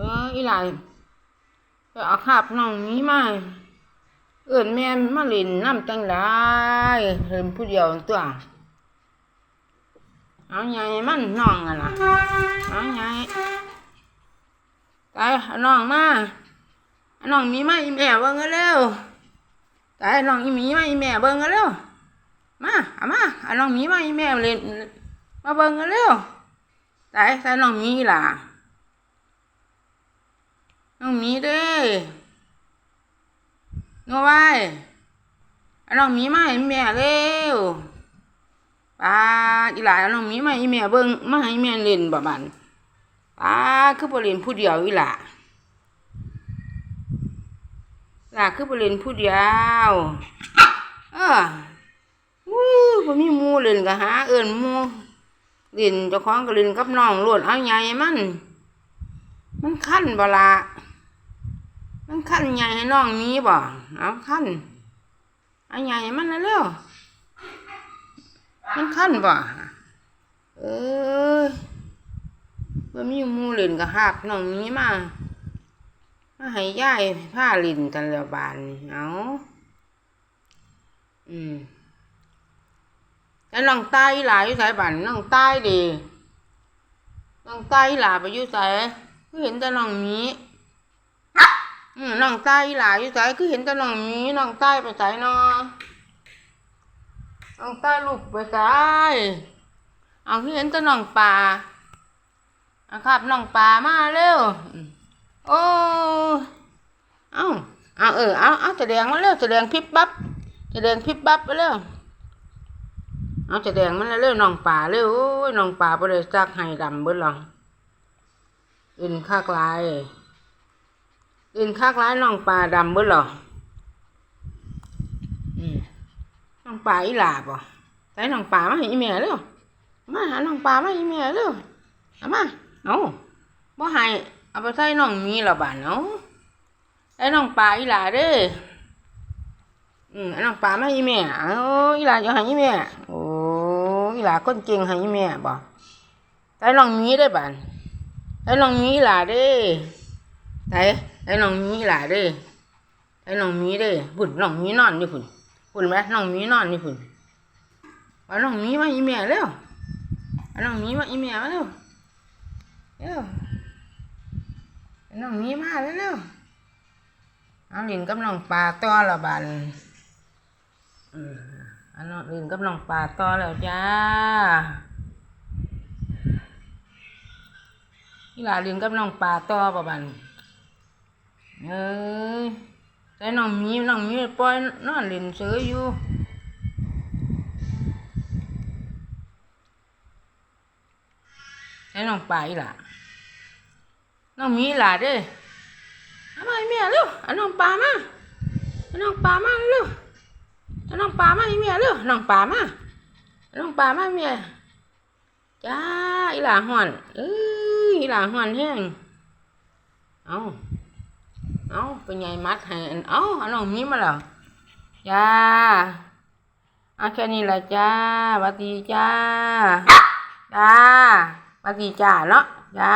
เอออีหลายไปเอาคาบน้องนี้มาเอิ้นแม่มาเล่นน้ำจังไดเล่นผู้เดียวตัวเอาใหญ่มันน้องอะล่ะเอาใหญ่ตายน้องมาน้องมีมาอีแม่เบิ่งเอาเร็วตายน้องอีหมีมาอีแม่เบิ่งเอาเร็วมาเอามาเอาน้องมีมาอีแม่เล่นมาเบิ่งเอาเร็วตายตายน้องมีล่ะ น้องมีเด้นัวไว้น้องมีมาให้แม่เร็วป้าอีหลาน้องมีมาให้แม่เบิ่งมาให้แม่เล่นบ่บันปาคือบ่เล่นผู้เดียวอีหลาหลาคือบ่เล่นผู้เดียว เออวู้บ่มีหมู่เล่นก็หาเอิ้นหมู่เล่นเจ้าของก็เล่นกับน้องโลดเอาใหญ่มัน มันคันบ่ละ มันคันใหญ่ให้น้องมีบ่เอาคันเอาใหญ่มันนะเร็วมันคันบ่เออบ่มีมูเล่นก็หักน้องมีมามาให้ยายผ้าลินกันแล้วบานเอาอืมแล้วน้องตายหลาอยู่ไสบ้านน้องตายดิน้องตายหลาไปอยู่สคือเห็นแต่น้องหมี อืมน้องใต้หลายอยู่ไสคือเห็นแต่น้องหมีน้องใต้ไปไสเนาะน้องใต้ลูกไปไสเอาคือเห็นแต่น้องปลาเอาครับน้องปลามาเร็วโอ้เอาเอาเออเอาเอาแสดงมาเร็วแสดงพิบปั๊บแสดงพิบปั๊บไปเร็วเอาแสดงมันเร็วน้องปลาเร็วโอ้ยน้องปลาบ่ได้ซักให้ดำเบิดหรออื่นคากลาย อื่นคากลายน้องปลาดำเบิดเหรออืมน้องปลาอีหลาบ่ใส่น้องปลามาให้อีแม่เร็วมาหาน้องปลามาให้อีแม่เร็วเอามาเอาบ่ให้เอาไปใส่น้องมีและบาดเนาะใส่น้องปลาอีหลาเด้ออืมเอาน้องปลามาให้อีแม่เอาอีหลาจะให้อีแม่โอ้อีหลาคนเก่งให้อีแม่บ่ใส่น้องมีได้อบาดไอ้น้องมีหล่ะเด้ ไอ้ไอ้น้องมีหล่ะเด้ไอ้น้องมีเด้พุ่นน้องมีนอนนี่พุ่นพุ่นไหมน้องมีนอนนี่พุ่นเอาน้องมีมาอีเมียเร็วเอาน้องมีมาอีเมียมาเร็วเร็วเอาน้องมีมาเร็วเอาลินกับน้องปลาต่อละบานอืมเอาน้องลินกับน้องปลาต่อแล้วจ้าอีหลาเรียนกับน้องปลาต่อประบัน เอ้ยแต่น้องมีน้องมีปล่อยนอนเล่นเสืออยู่แต่น้องไปล่ะ น้องมีล่ะเด้อเอามาให้แม่เร็วเอาน้องปลามาเอาน้องปลามาเร็วเอน้องปลามาให้แม่เร็วน้องปลามาน้องปลามาให้แม่จ้าอีหล่าห่อนเอ้ยอีหล่าห่อนแห้งเอา เอาเป็นไงมัดให้อันเอาเอาน้องมีมาแล้วจ้าเอาแค่นี้แหละจ้าสวัสดีจ้าจ้าสวัสดีจ้าเนาะจ้า